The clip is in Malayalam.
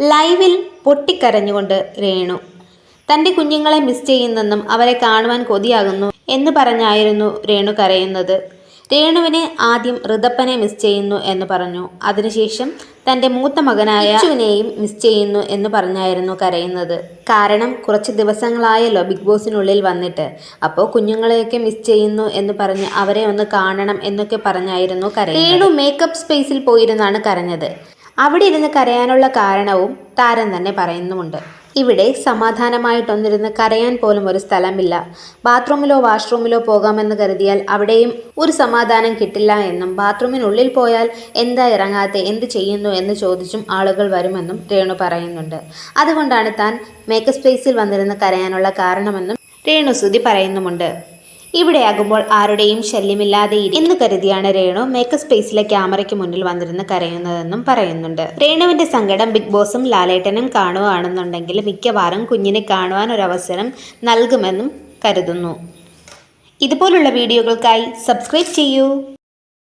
ലൈവിൽ പൊട്ടിക്കരഞ്ഞുകൊണ്ട് രേണു. തന്റെ കുഞ്ഞുങ്ങളെ മിസ് ചെയ്യുന്നെന്നും അവരെ കാണുവാൻ കൊതിയാകുന്നു എന്ന് പറഞ്ഞായിരുന്നു രേണു കരയുന്നത്. രേണുവിനെ ആദ്യം ഋതപ്പനെ മിസ് ചെയ്യുന്നു എന്ന് പറഞ്ഞു. അതിനുശേഷം തന്റെ മൂത്ത മകനായ അച്ചുവിനെയും മിസ് ചെയ്യുന്നു എന്ന് പറഞ്ഞായിരുന്നു കരയുന്നത്. കാരണം കുറച്ച് ദിവസങ്ങളായല്ലോ ബിഗ് ബോസിനുള്ളിൽ വന്നിട്ട്. അപ്പോൾ കുഞ്ഞുങ്ങളെയൊക്കെ മിസ് ചെയ്യുന്നു എന്ന് പറഞ്ഞ് അവരെ ഒന്ന് കാണണം എന്നൊക്കെ പറഞ്ഞായിരുന്നു കരയുന്നത്. രേണു മേക്കപ്പ് സ്പേസിൽ പോയിരുന്നാണ് കരഞ്ഞത്. അവിടെ ഇരുന്ന് കരയാനുള്ള കാരണവും താരം തന്നെ പറയുന്നുമുണ്ട്. ഇവിടെ സമാധാനമായിട്ടൊന്നിരുന്ന് കരയാൻ പോലും ഒരു സ്ഥലമില്ല. ബാത്റൂമിലോ വാഷ്റൂമിലോ പോകാമെന്ന് കരുതിയാൽ അവിടെയും ഒരു സമാധാനം കിട്ടില്ല എന്നും ബാത്റൂമിനുള്ളിൽ പോയാൽ എന്താ ഇറങ്ങാതെ എന്ത് ചെയ്യുന്നു എന്ന് ചോദിച്ചും ആളുകൾ വരുമെന്നും രേണു പറയുന്നുണ്ട്. അതുകൊണ്ടാണ് താൻ മേക്കപ്പ് സ്പേസിൽ വന്നിരുന്ന് കരയാനുള്ള കാരണമെന്നും രേണു സുതി പറയുന്നുമുണ്ട്. ഇവിടെയാകുമ്പോൾ ആരുടെയും ശല്യമില്ലാതെ എന്ന് കരുതിയാണ് രേണു മേക്കപ്പ് സ്പേസിലെ ക്യാമറയ്ക്ക് മുന്നിൽ വന്നിരുന്ന് കരയുന്നതെന്നും പറയുന്നുണ്ട്. രേണുവിന്റെ സങ്കടം ബിഗ് ബോസും ലാലേട്ടനും കാണുകയാണെന്നുണ്ടെങ്കിൽ മിക്കവാറും കുഞ്ഞിനെ കാണുവാൻ അവസരം നൽകുമെന്നും കരുതുന്നു. ഇതുപോലുള്ള വീഡിയോകൾക്കായി സബ്സ്ക്രൈബ് ചെയ്യൂ.